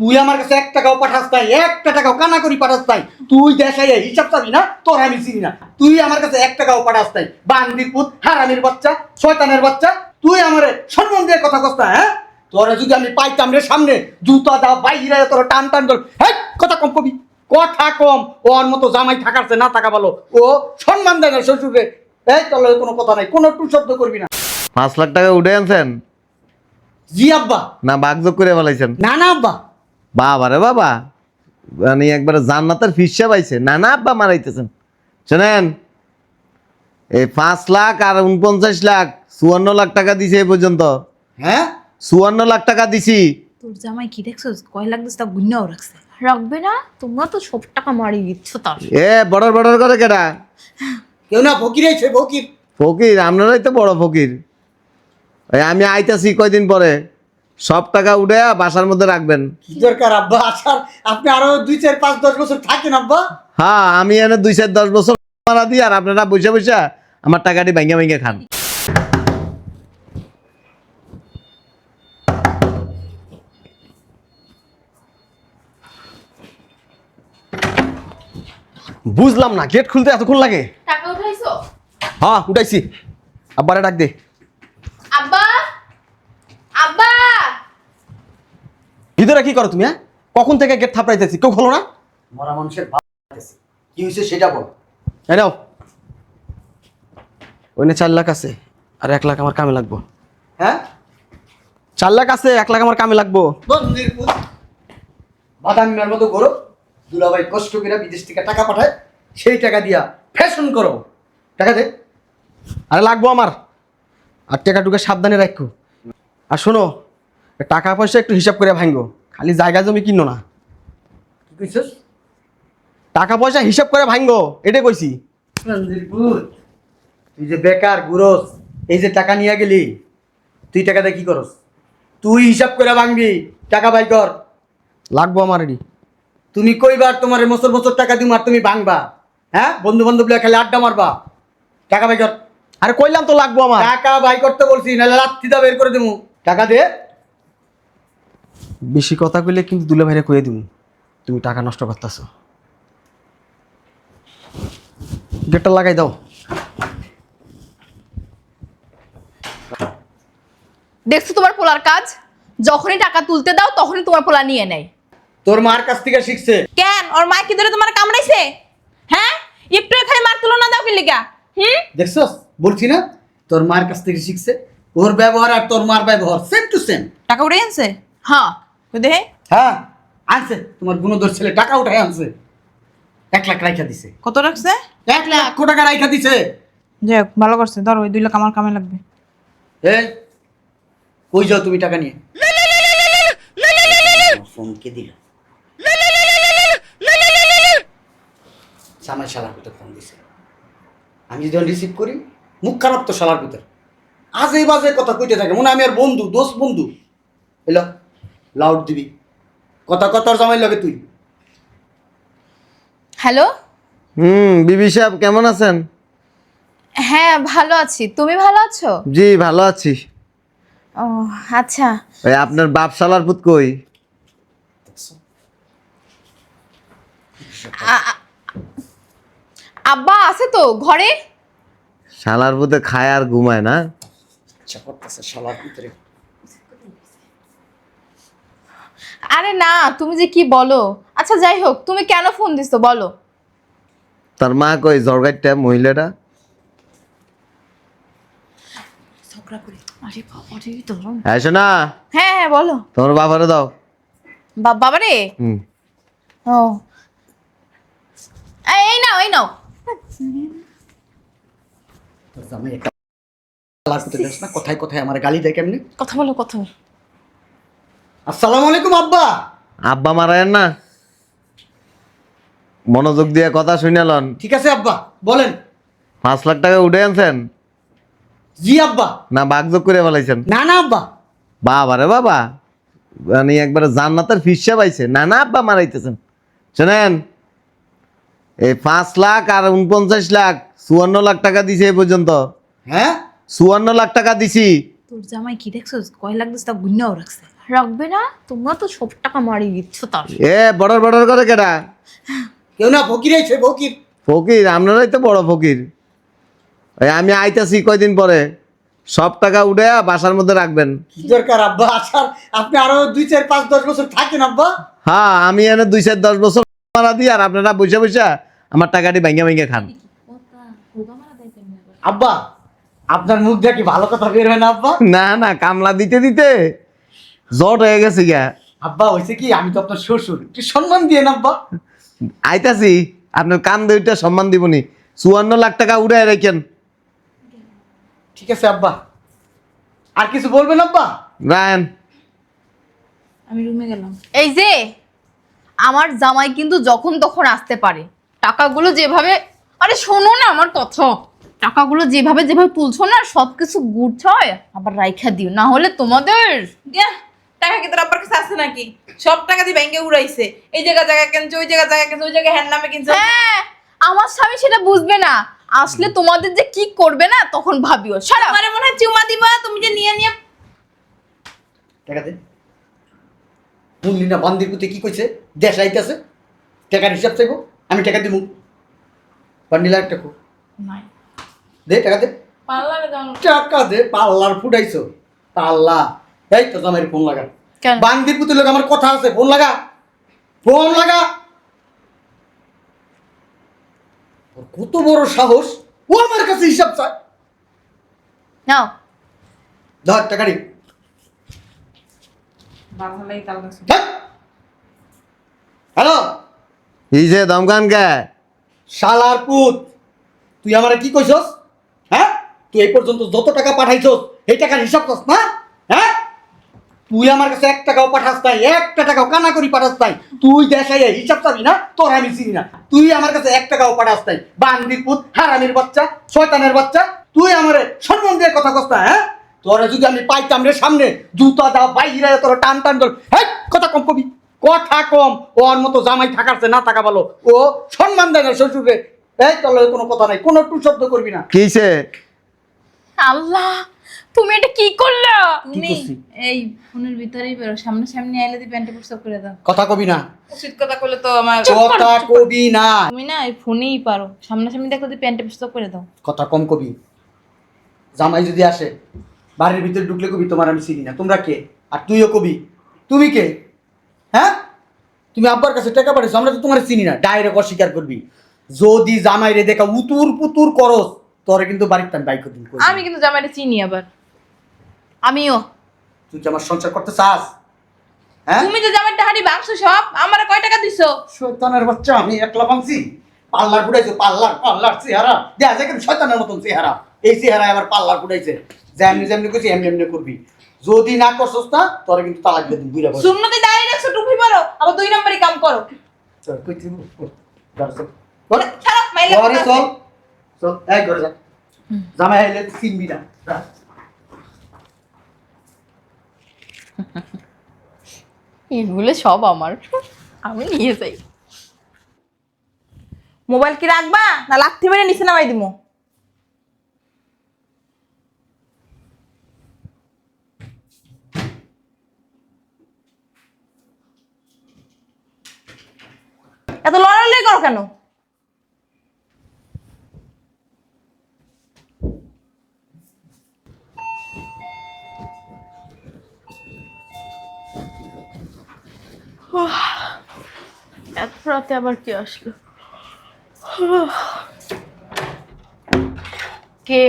তুই আমার কাছে এক টাকাও পাঠাস তাই একটা টাকাও কানা করি পাঠাস তাই তুই দেশে হিসাব চাবি না তোর আমি চিনি না। তুই আমার কাছে এক টাকাও পাঠাস তাই বান্দির পুত হারামির বাচ্চা শয়তানের বাচ্চা তুই আমার সম্মান দিয়ে কথা কস্তা হ্যাঁ? তোরা যদি আমি পাইতাম রে সামনে জুতা দাও বাইরে তোর টান টান কর হ্যাঁ কথা কম কবি। কথা কম ওর মতো জামাই থাকারছে না থাকা ভালো। ও সম্মান দেয় না শ্বশুরে। এই তোর কোনো কথা নাই কোনো টু শব্দ করবি না। পাঁচ লাখ টাকা উঠে আনছেন? জি আব্বা। না বাগযোগ করে ফেলাইছেন? না না আব্বা। বাবা রে বাবা। মানে একবারে জান্নাতের ফিসা পাইছে। না না আব্বা মারাইতেছেন। শোনেন এই পাঁচ লাখ আর উনপঞ্চাশ লাখ চুয়ান্ন লাখ টাকা দিছে এই পর্যন্ত। হ্যাঁ? চুয়ান্ন লাখ টাকা দিছি। তোর জামাই কি দেখছিস? কয় লাখ দিস তা গুন্নাও রাখছে। রাখবে না তোমরা তো সব টাকা মারি দিচ্ছ তার। এ বড় বড় করে কেটা কেউ না ফকির আইছে ফকির। ফকির আপনারাই তো বড় ফকির। আমি আইতাছি কয়দিন পরে। সব টাকা উঠে বাসার মধ্যে রাখবেন। কি দরকার আব্বা? আসার আপনি আরও দুই চার পাঁচ দশ বছর থাকেন আব্বা। হ্যাঁ আমি এনে দুই চার দশ বছর মারা দিই আর আপনারা বসে বসে আমার টাকাটি ভেঙে ভেঙে খান। বুঝলাম না গেট খুলতে এতক্ষণ লাগে? টাকা উঠাইছো? হ্যাঁ উঠাইছি। আব্বারে ডাক দে আব্বা আব্বা ভিতরে কি করো তুমি হ্যাঁ? কখন থেকে গেট থাপড়াইতেছি? কেউ খোলো না? মরা মানুষের। কি হয়েছে সেটা বল। এই নাও। ওইনে চার লাখ আছে আর এক লাখ আমার কামে লাগবো। হ্যাঁ? চার লাখ আছে এক লাখ আমার কামে লাগবো। পুত। বাদামের মতো করো দুলাভাই কষ্ট করে বিদেশ থেকে টাকা পাঠায় সেই টাকা দিয়া ফ্যাশন করো। টাকা দে। আরে লাগবো আমার। আর টাকা টুকা সাবধানে রাখো। আর শোনো টাকা পয়সা একটু হিসাব করে ভাঙবো খালি জায়গা জমি কিনো না। কি কইছস? টাকা পয়সা হিসাব করে ভাঙবো এটাই কইছি। তুই যে বেকার গুরস এই যে টাকা নিয়ে গেলি তুই টাকা দিয়ে কি করস? তুই হিসাব করে ভাঙবি টাকা বাই কর। লাগবো আমার তুমি কইবার তোমার বছর বছর টাকা দিম আর তুমি ভাঙবা হ্যাঁ? বন্ধু বান্ধব খালি আড্ডা মারবা। টাকা বাই কর। আরে কইলাম তো লাগবো আমার। টাকা বাই করতে বলছি নাহলে রাত্রিটা বের করে দেবো টাকা দে। বেশি কথা কইলে কিন্তু দুলে ভাইরে কয়ে দিব তুমি টাকা নষ্ট করতেছো। গেটটা লাগাই দাও। দেখছ তোমার পোলার কাজ? যখনই টাকা তুলতে দাও তখনই তোমার পোলা নিয়ে নেয়। তোর মার কাছ থেকে শিখছে। কেন? ওর মায় কি ধরে তোমার কামড়াইছে? হ্যাঁ? একটু এখানে মার তুলো না দাও কি লিগা? হুম? দেখছস? বলছি না? তোর মার কাছ থেকে শিখছে। ওর ব্যবহার আর তোর মার ব্যবহার সেম টু সেম টাকা উঠে আনছে? হ্যাঁ। দেহে হ্যাঁ। আনছে। তোমার গুণধর ছেলে টাকা উঠাই আনছে। এক লাখ রাইখা দিছে। কত রাখছে? এক লক্ষ টাকা রাইখা দিছে। যাই হোক ভালো করছে ধরো ওই দুই লাখ আমার কামে লাগবে। এ কই যাও তুমি টাকা নিয়ে? ফোনকে দিল। সামাই শালার ভিতর ফোন দিছে। আমি যদি রিসিভ করি মুখ খারাপ তো শালার ভিতর আজে বাজে কথা কইতে থাকে মনে হয় আমি আর বন্ধু দোস্ত বন্ধু। এলো। লাউড দিবি। কথা কথার জামাই লাগে তুই? হ্যালো? হুম বিবি সাহেব কেমন আছেন? হ্যাঁ ভালো আছি। তুমি ভালো আছো? জি ভালো আছি। ও আচ্ছা। ওই আপনার বাপ শালার পুত কই? আ- আব্বা আছে তো ঘরে? শালার পুতে খায় আর ঘুমায় না। ইচ্ছা করতেছে শালার ভিতরে আরে না তুমি যে কি বলো? আচ্ছা যাই হোক তুমি কেন ফোন দিছো? বলো। তার মা কই জর্গাইটা মহিলাটা? আরে বাবা রে তো আসো না হ্যাঁ হ্যাঁ বলো। তোমার বাবারে দাও। বা- বাবা রে হুম। ও। এই নাও এই নাও। কথায় কথায় আমার গালি দেয় কেমনে? কথা বলো কথা বলো। আসসালামু আলাইকুম আব্বা। আব্বা মারায়েন না। মনোযোগ দিয়ে কথা শুনালন ঠিক আছে আব্বা বলেন। পাঁচ লাখ টাকা উঠে আনছেন? জি আব্বা। না বাগযোগ করে ফেলাইছেন? না না আব্বা। বাবা রে বাবা। মানে একবারে জান্নাতের ফিসা পাইছে। না না আব্বা মারাইতেছেন। শোনেন এই পাঁচ লাখ আর উনপঞ্চাশ লাখ চুয়ান্ন লাখ টাকা দিছে এই পর্যন্ত। হ্যাঁ? চুয়ান্ন লাখ টাকা দিছি। তোর জামাই কি দেখছিস? কয় লাখ দিস তা গুন্নাও রাখছে। রাখবে না তোমরা তো সব টাকা মারি দিচ্ছ তার। এ বর্ডার বর্ডার করে কেটা কেউ না ফকির আইছে ফকির। ফকির আপনারাই তো বড় ফকির। এই আমি আইতাছি কয়দিন পরে। সব টাকা উঠে বাসার মধ্যে রাখবেন। কি দরকার আব্বা? আসার আপনি আরও দুই চার পাঁচ দশ বছর থাকেন আব্বা। হ্যাঁ আমি এনে দুই চার দশ বছর মারা দিই আর আপনারা বসে বসে আমার টাকাটি ভেঙে ভেঙে খান। আব্বা আপনার মুখ দিয়ে কি ভালো কথা বের হয় না আব্বা? না না কামলা দিতে দিতে। জট হয়ে গেছে গা আব্বা হয়েছে কি আমি তো আপনার শ্বশুর। একটু সম্মান দিয়ে না আব্বা। আইতাছি আপনার কান দুইটা সম্মান দিবনি। চুয়ান্ন লাখ টাকা উড়ে রেখেন। ঠিক আছে আব্বা। আর কিছু বলবেন আব্বা? রায়ন। আমি রুমে গেলাম। এই যে আমার জামাই কিন্তু যখন তখন আসতে পারে। টাকাগুলো যেভাবে আরে শোনো না আমার কথা। টাকাগুলো যেভাবে যেভাবে তুলছো না সব কিছু গুড়ছ হয় আবার রাইখা দিও। না হলে তোমাদের দিয়া। টাকা কি তোর আব্বার কাছে আছে নাকি? সব টাকা দিয়ে ব্যাংকে উড়াইছে। এই জায়গা জায়গা কিনছে ওই জায়গা জায়গা কিনছে ওই জায়গায় হ্যান্ড নামে কিনছে। হ্যাঁ আমার স্বামী সেটা বুঝবে না। আসলে তোমাদের যে কি করবে না তখন ভাবিও। সারা আমার মনে হয় চুমা দিবা তুমি যে নিয়ে নিয়ে টাকা দে। শুনলি না বান্দির পুতে কি কইছে? দেশ আইতেছে। টাকার হিসাব চাইব আমি টাকা দিব বান্ডিলা একটা কো নাই। দে টাকা দে। পার্লারে যাও টাকা দে পাল্লার ফুটাইছো। পাল্লা। এই তো ফোন লাগা। বান্দির পুতে লোক আমার কথা আছে ফোন লাগা। ফোন লাগা। কত বড় সাহস ও আমার কাছে হিসাব চায়। নাও। ধর টাকারি হ্যালো? এই যে দমকান কে? শালার পুত তুই আমারে কি কইছস? হ্যাঁ? তুই এই পর্যন্ত যত টাকা পাঠাইছস এই টাকার হিসাব করস না? হ্যাঁ? তুই আমার কাছে এক টাকাও পাঠাস নাই একটা টাকাও কানা করি পাঠাস নাই। তুই দেশাই হিসাব চাবি না তোর আমি চিনি না। তুই আমার কাছে এক টাকাও পাঠাস নাই। বান্দির পুত হারামির বাচ্চা শয়তানের বাচ্চা তুই আমার সম্মান দিয়ে কথা কস না হ্যাঁ? তোরা যদি আমি পাইতাম রে সামনে জুতা দাও বাইরে তোর টান টান কর হ্যাঁ কথা কম কবি। কথা কম ওর মতো জামাই থাকারছে না থাকা ভালো। ও সম্মান দেয় না শ্বশুরে এই তোর কোনো কথা নাই কোনো টু শব্দ করবি না। কিসে? আল্লাহ! তুমি এটা কি করলা? তুমি করছি? এই ফোনের ভিতরেই বেরো সামনে সামনে আইলে দি প্যান্টে প্রস্তাব করে দাও। কথা কবি না। উচিত কথা করলে তো আমার কথা কবি না। তুমি না এই ফোনেই পারো সামনাসামনি দেখলে দি প্যান্টে প্রস্তাব করে দাও। কথা কম কবি। জামাই যদি আসে বাড়ির ভিতরে ঢুকলে কবি তোমার আমি চিনি না। তোমরা কে? আর তুইও কবি। তুমি কে? হ্যাঁ? তুমি আব্বার কাছে টাকা পাঠিয়েছো আমরা তো তোমার চিনি না। ডাইরেক্ট অস্বীকার করবি। যদি জামাই রে দেখা উতুর পুতুর করস তোরে কিন্তু বাড়িতে আমি বাইক দিন আমি কিন্তু জামাইটা চিনি আবার। আমিও। তুই কি আমার সংসার করতে চাস? হ্যাঁ? তুমি যে জামাইটা হাড়ি বাংছো সব আমার কয় টাকা দিছো? শয়তানের বাচ্চা আমি একলা ভাঙছি পাল্লার ফুটাইছে পাল্লার পাল্লার চেহারা। দেখা যায় কিন্তু শয়তানের মতন চেহারা। এই চেহারা আবার পাল্লার ফুটাইছে যেমনি যেমনি করছি এমনি এমনি করবি। যদি না করছস না তোরা কিন্তু তালাক দিয়ে দিন বুঝা সুন্নতি দাঁড়িয়ে রাখছো টুপি পরো আবার দুই নম্বরই কাম করো। চল ঘরে চল। ঘরে খারাপ মাইলে চল। চল এই ঘরে যা। জামাই আইলে চিনবি না যা। এগুলো সব আমার। আমি নিয়ে যাই। মোবাইল কি রাখবা? না লাথি মেরে নিচে নামাই দিমু? এত লড়ালড়ি করো কেন? এত রাতে আবার কে আসলো? কে?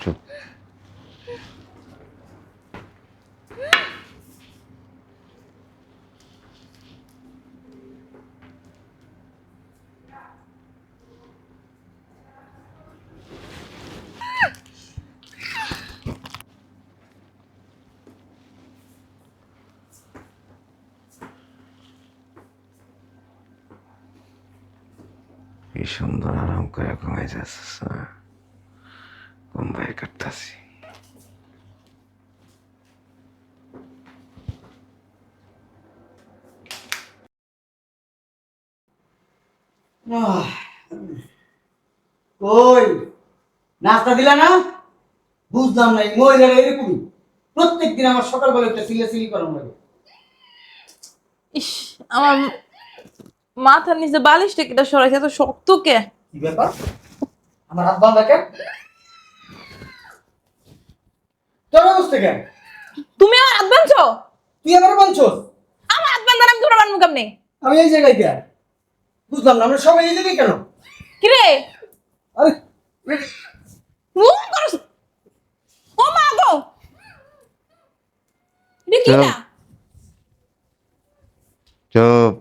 저 সুন্দর আরাম করে ঘুমাই যাচ্ছিস না ঘুম বাইর করতেছি কই নাস্তা দিলা না? বুঝলাম না মহিলারা এরকমই প্রত্যেক দিন আমার সকালবেলা একটা সিলে সিলি করানো লাগে। ইস আমার মাথার নিচে বালিশটা কেটে সরাইছে এত শক্ত কে? কি ব্যাপার? আমার হাত বাঁধা কেন? তোর অবস্থা কেন? তুমি আমার হাত বানছো তুই বাঁধছস? আমার হাত বান্ধার আমি তোরা বানবো কেমনে? আমি এই জায়গায় কেন বুঝলাম না আমরা সবাই এই জায়গায় কেন? কিরে আরে নুন করস। ও মা গো! না চুপ।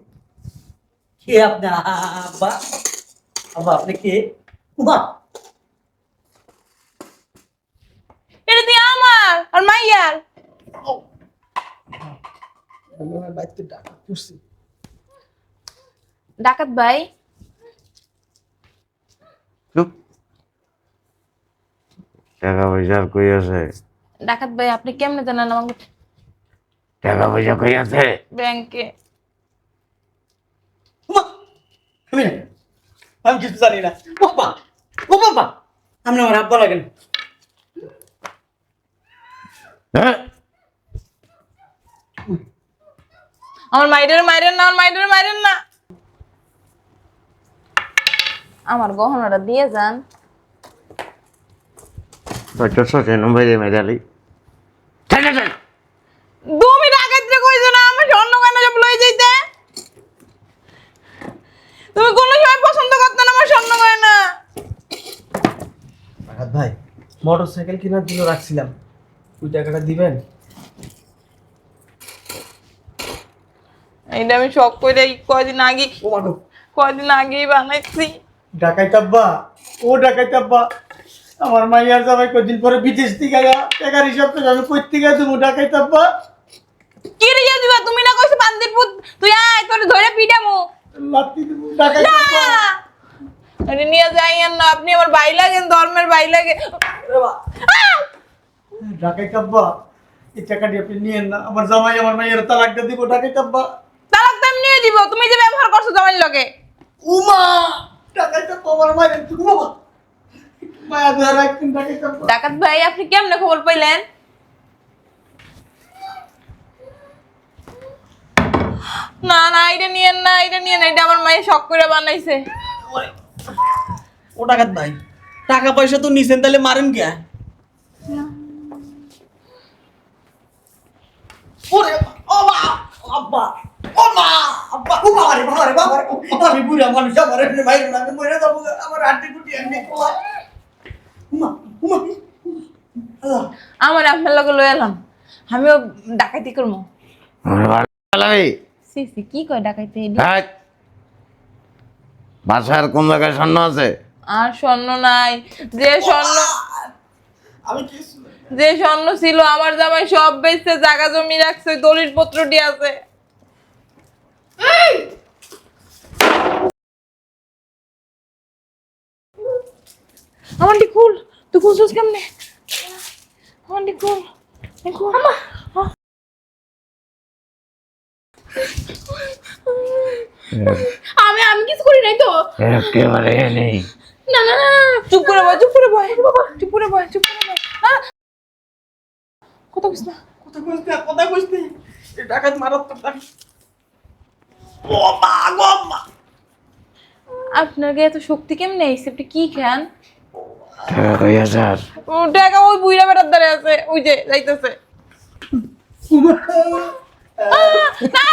কে আপনি আব্বা আব্বা আপনি কে উমা এটা দিয়ে আমার আর মাইয়ার। আমার বাড়িতে পড়ছি ডাকাত ভাই? টাকা পয়সা কই আছে? ডাকাত ভাই আপনি কেমনে জানেন আমাকে? টাকা পয়সা কই আছে? ব্যাংকে উমা আমি আমি কিছু জানি না। বাবা ও বাবা আপনি আমার আব্বা লাগেন। হ্যাঁ? আমার মাইরের মাইরেন না আমার মাইরের মাইরেন না। আমার গহনাটা দিয়ে যান। তোর সাথে নম্বর মেজালি তুমি ডাকাত রে কইছো না আমার স্বর্ণ গয়না সব লই যাইতে তুমি কোন সময় পছন্দ করতে না আমার স্বর্ণ গয়না আঘাত ভাই মোটর সাইকেল কেনার জন্য রাখছিলাম। ওই টাকাটা দিবেন? এইটা আমি শখ করে কয়দিন আগে ও মাগো কয়দিন আগেই বানাইছি। ডাকাইতাব্বা ও ডাকাইতাব্বা আমার মাইয়ার জামাই কদিন পরে বিদেশ থেকে আয়া টাকার হিসাব করে আমি কই থেকে তুমি ডাকাইতাব্বা কি রে ইয়া দিবা? তুমি না কইছো বান্দির পুত তুই আয় তোর ধরে পিটামু। লাত্তি দেবো ডাকাইতাব্বা আরে নিয়ে যাইয়েন না আপনি আমার ভাই লাগেন ধর্মের ভাই লাগে আহ! ডাকাইতাব্বা এই টাকাটি আপনি নিয়েন না। আমার জামাই আমার মাইয়ার তালাকটা দিব ডাকাইতাব্বা তালাক তো আমি নিয়ে দিব তুমি যে ব্যবহার করছ জামাইর লগে। উমা! ডাকাইতাব্বা আমার মায়ের উমা। মায়া ধরে ডাকাত ভাই আপনি কেমনে খবর পাইলেন? না না এটা নিয়েন না এটা নিয়েন এটা আমার মায়ের শখ করে বানাইছে। ও টাকাত ভাই টাকা পয়সা তো নিছেন তাহলে মারেন কে? ওরে ও মা আব্বা ও মা আব্বা ও বাবা রে বাবা রে বাবা রে আমি বুড়া মানুষ আমার এমনি মাইর না আমি মরে যাব আমার আন্টি কুটি এমনি কোলা উমা উমা আমার আপনার লগে লয়ে এলাম আমিও ডাকাইতি করব। আমার সি সি কি কয় ডাকাইতে বাসার কোন জায়গায় স্বর্ণ আছে? আর স্বর্ণ নাই। যে স্বর্ণ যে স্বর্ণ ছিল আমার জামাই সব বেচছে জায়গা জমি রাখছে দলিল পত্রটি আছে। আমারটি খুল। তুই খুলছিস কেমনে? আমারটি খুল। খুল। আমি আমি কিছু করি নাই তো। একেবারে নেই। না না না না। চুপ করে বয় চুপ করে বয় চুপ করে বয় চুপ করে বয়। আহ! কথা কইস না। কথা কইতে কথা কইতে এই ডাকাত মারাত্মক ডাকাত। ও মা গো মা। আপনার গায়ে এত শক্তি কেমনে আইছে? আপনি কি খান? টাকা হাজার ও টাকা ওই বুইরা বেটার দ্বারে আছে। ওই যে যাইতেছে। না না না না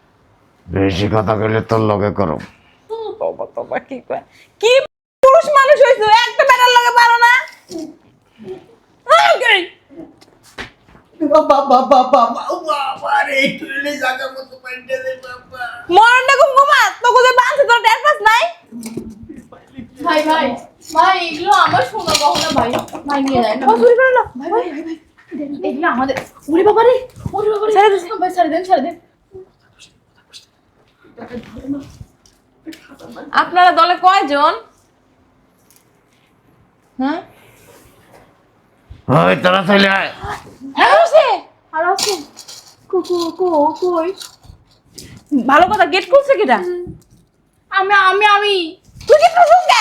বেশি কথা কইলে তোর লগে করো। বাবা বাবা কি কয়? কি পুরুষ মানুষ হইছো? একটা বেটার লগে পারো না? Okay. বাবা বাবা বাবা বাবা রে তুলে জায়গা মতো পাইতে দে বাবা। মরণটা ঘুম ঘুমা তোকে যে বাঁচে তোর ডেট পাস নাই? ভাই ভাই ভাই এগুলো আমার সোনা গহনা ভাই। ভাই নিয়ে যায় না চুরি করে না ভাই ভাই ভাই ভাই এগুলো আমাদের ওরে বাবা রে ওরে বাবা রে। ছেড়ে দে। ভাই ছেড়ে দেন ছেড়ে দেন। আপনারা দলে কয়জন? হ্যাঁ? ওই তোরা চলে আয়। আর আছে আর আছে। কো কো কো কই? ভালো কথা গেট খুলছে কিটা? আমি আমি আমি। তুই কি? প্রসঙ্গ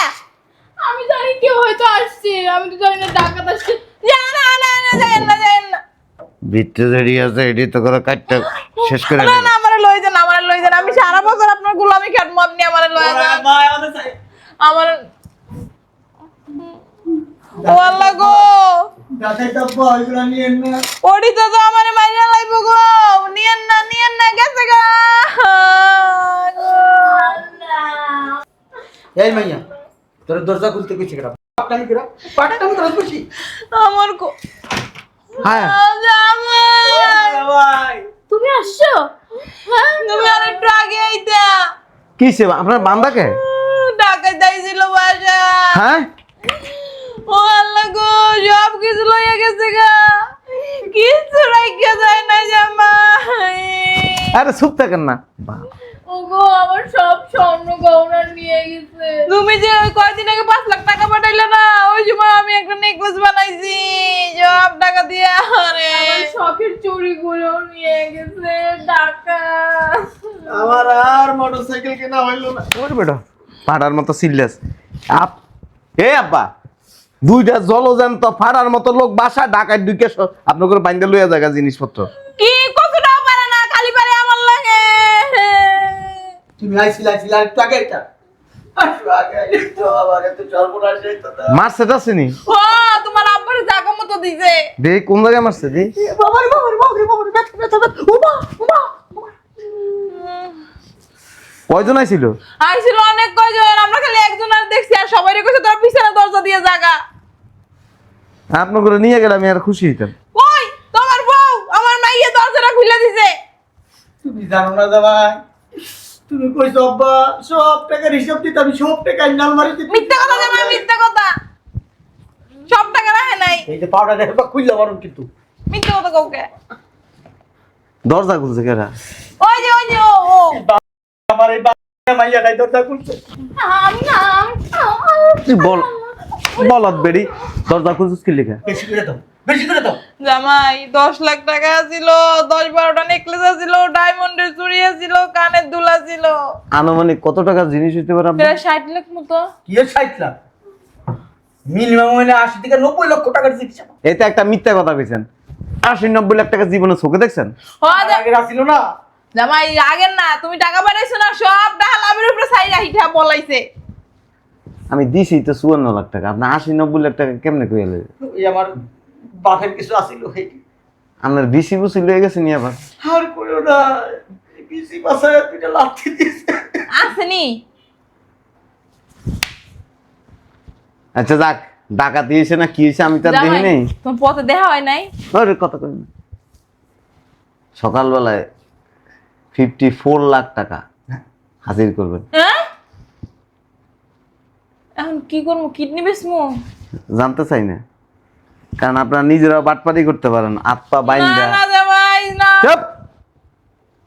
আমি জানি কেউ হয়তো আসছে। আমি তো জানি না ডাকাত আসছে। না না না যাইন না যাইন না। ভিত্তি দেরি আছে এটি তো করে কাটটা শেষ করে না লই যান আমারে লই যান। আমি সারা বছর আপনার গোলামি খাটবো আপনি আমারে লই যান। আমার ও আল্লাহ গো! ডাকাই তো বয়গুলা নিয়ে না। ওডি তো তো মাইরা লাইবো গো। নিয়েন না নিয়েন না গেছে গা। এই মাইয়া তোর দরজা খুলতে কইছি কেডা? পাটটামি কেডা? পাটটামি তোর খুশি আমার কো হ্যাঁ। জামাই ভাই তুমি আসছো হ্যাঁ তুমি আর একটু আগে আইতা কিসে আপনার বান্দাকে? টাকা চাইছিল বাসা। হ্যাঁ? ও আল্লাহ গো সব কিছু লইয়া গেছে গা। কিছু রাখিয়া যায় না জামাই। আরে চুপ থাকেন না। ওগো আমার সব স্বর্ণ গহনা নিয়ে গেছে। তুমি যে ওই কয়দিন আগে পাঁচ লাখ টাকা পাঠাইলে না ওই সময় আমি একটা নেকলেস বানাইছি। সব টাকা দিয়ে আরে। আমার শখের চুড়িগুলো নিয়ে গেছে টাকা। আমার আর মোটরসাইকেল কেনা হইল না। ওরে বেটা ফাটার মতো সিরিয়াস আপ এ আব্বা দুইটা জলজান্ত ফাটার মতো লোক বাসা ঢাকায় ঢুকে আপনার করে বাইন্দে লইয়া জায়গা জিনিসপত্র। কি কতটাও পারে না খালি পারে আমার লাগে তুমি আইছিল আইছিল আর একটু আগে এটা। তো ও তোমার আব্বার মতো দিছে। দে কোন জায়গায় মারছে দি? বাবারে বাবারে বাবারে বাবারে ব্যথা ব্যথা ব্যথা। উমা উমা কয়জন আইছিল? আইছিল অনেক কয়জন আমরা খালি একজন আর দেখছি আর সবাই কইছে তোর পিছনে দরজা দিয়ে জাগা। আপনার করে নিয়ে গেলে আমি আর খুশি হইতাম। ওই তোমার বউ আমার মাইয়ে দরজাটা খুলে দিছে। তুমি জানো না জামাই তুমি কইছো আব্বা সব টাকার হিসাব দিতে আমি সব টাকা আলমারিতে মিথ্যা কথা জামাই মিথ্যা কথা। সব টাকা রাখে নাই। এই যে পাউডার দেখো খুললে পারো কিন্তু। মিথ্যা কথা কাউকে দরজা খুলছে কেরা? ওই যে ওই যে ও ও। আমার এই বাবা মাইয়া নাই দরজা খুলছে। আমি না বল বলত বেড়ি। দরজা খুলছিস কি লিখা? বেশি করে দাও। বেশি করে দাও। জামাই দশ লাখ টাকা ছিল দশ বারোটা নেকলেস ছিল ডায়মন্ডের চুড়ি ছিল কানের দুলা ছিল আনুমানিক কত টাকার জিনিস হইতে পারে? প্রায় ষাট লাখ মতো। কি ষাট লাখ? মিনিমাম হইলে আশি থেকে নব্বই লক্ষ টাকার চিকিৎসা এতে একটা মিথ্যা কথা কইছেন। আশি নব্বই লাখ টাকা জীবনে চোখে দেখছেন? হ্যাঁ, আসিল না। জামাই আগের না তুমি টাকা পাঠাইছো না সব টাকা লাভের উপরে সাইড হিঠা বলাইছে। আমি দিছি তো চুয়ান্ন লাখ টাকা। আপনার আশি নব্বই লাখ টাকা কেমনে কইলে আমার বাপের কিছু আসিল এই আপনার বিসি বুসি লয়ে গেছে নি আবার? আর কইও না পিসি পাশে দুইটা লাথি দিয়েছে আসেনি আচ্ছা যাক ডাকা দিয়েছে না কি হয়েছে আমি তো আর দেখি নেই। তোমার পথে দেখা হয় নাই। ওরে কথা কই না। সকালবেলায় ফিফটি ফোর লাখ টাকা হাজির করবেন। হ্যাঁ? এখন কি করব? কিডনি বেসমু জানতে চাই না। কারণ আপনারা নিজেরা বাটপাটি করতে পারেন আত্মা বাইন্দা। না জামাই না। চুপ!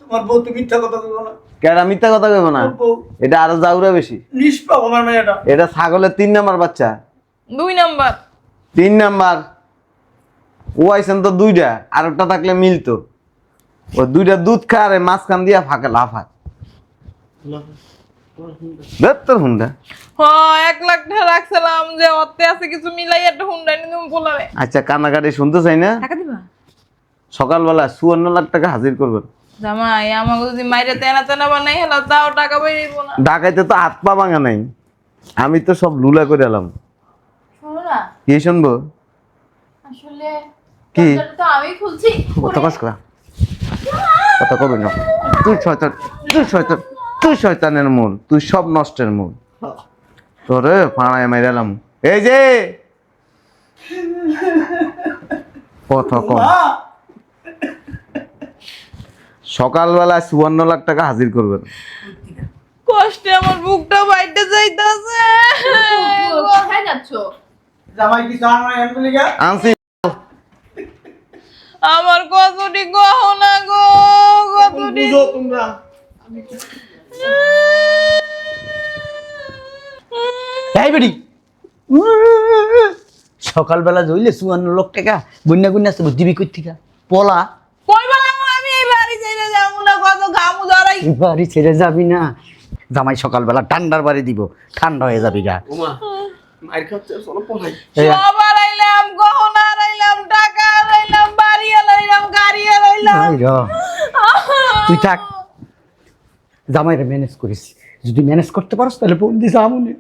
তোমার বউ তুমি মিথ্যা কথা বলব না। কেডা মিথ্যা কথা কইব না? এটা আরও জাউরা বেশি। নিষ্পাপ আমার মেয়েটা। এটা ছাগলের তিন নাম্বার বাচ্চা। দুই নাম্বার। তিন নাম্বার। ও আইসেন তো দুইটা আর একটা থাকলে মিলতো। ও দুইটা দুধ খায় আর মাঝখান দিয়া ফাঁকে লাফায়। দেখ তোর হুন্ডা? হ্যাঁ এক লাখ টাকা রাখছিলাম যে অতে আছে কিছু মিলাই একটা হুন্ডা নিয়ে তুমি বলাবে আচ্ছা কান্নাকাটি শুনতে চাই না? টাকা দিবা? সকালবেলা চুয়ান্ন লাখ টাকা হাজির করবেন। জামাই আমাকে যদি মাইরে তেনা তেনা বানাই হলো তাও টাকা বেরিয়ে না। ঢাকাইতে তো হাত পা ভাঙা নাই। আমি তো সব লুলা করে এলাম। শোনো না। কি শুনব? আসলে কি? তো আমি খুলছি। কথা কস করা। কথা কবে না। তুই শয়তান তুই শয়তান। তুই শয়তানের মূল তুই সব নষ্টের মূল। তোরে পাড়ায় মেরালাম এই যে! কথা কম। সকালবেলা চুয়ান্ন লাখ টাকা হাজির করবেন। কষ্টে আমার বুকটা বাইটে যাইতাছে। কোথায় যাচ্ছো? জামাই কি চান এমনি গা? আনছি। আমার কতটি গহনা গো কতটি বুঝো তোমরা। এই বেড়ি সকালবেলা জইলে চুয়ান্ন লোক টাকা বন্যা গুন্যা আসতে দিবি কই থেকে পলা। কই বললাম আমি এই বাড়ি যাব না কত ঘামু ধরাই। বাড়ি ছেড়ে যাবি না। জামাই সকালবেলা ঠান্ডার বাড়ি দিব ঠান্ডা হয়ে যাবি গা। ওমা মাইর খাচ্ছে চলো পলাই। এই, সব হারাইলাম গহনা হারাইলাম টাকা হারাইলাম বাড়ি হারাইলাম গাড়ি এই তুই থাক। জামাইরে ম্যানেজ করিস। যদি ম্যানেজ করতে পারস তাহলে বোন দিস আমুনি